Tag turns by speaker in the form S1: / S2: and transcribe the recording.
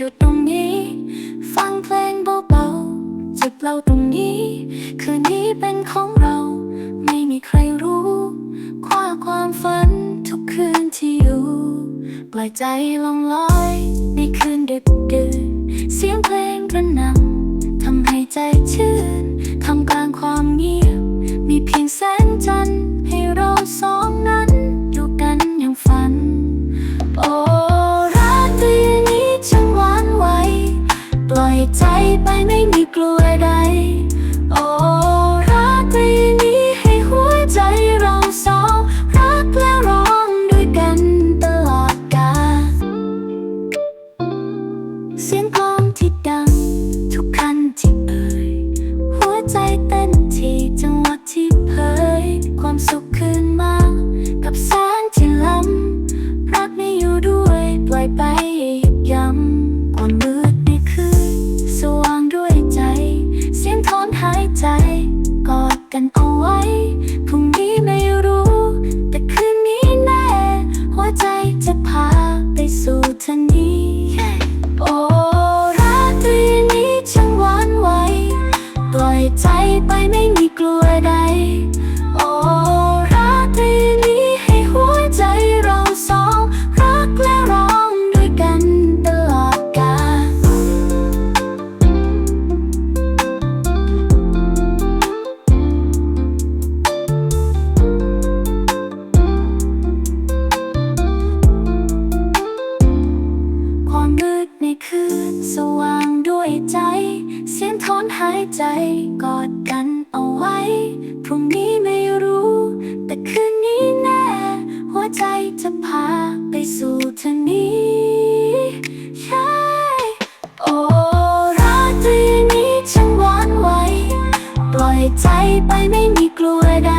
S1: อยู่ตรงนี้ ฟังเพลงเบาๆจิบเราตรงนี้ คืนนี้เป็นของเรา ไม่มีใครรู้คว้าความฝันทุกคืนที่อยู่ ปล่อยใจลองลอยในคืนดึกดื่นเสียงเพลงกระหน่ำทำให้ใจชื่น ไปไม่มีกลัวใด โอ้รักตรีนี้ให้หัวใจเราสองรักและร้องด้วยกันตลอดกาลเสียงกลองที่ดัง ทุกคันที่เอ่ยหัวใจเต้นที่จังหวะที่เผยความสุขคืนมากับแสง อนหายใจ หายใจกอดกันเอาไว้ พรุ่งนี้ไม่รู้ แต่คืนนี้แน่ หัวใจจะพาไปสู่ทางนี้ใช่โอ้รักตรีนี้ช่างหวานไหวปล่อยใจไปไม่มีกลัวใด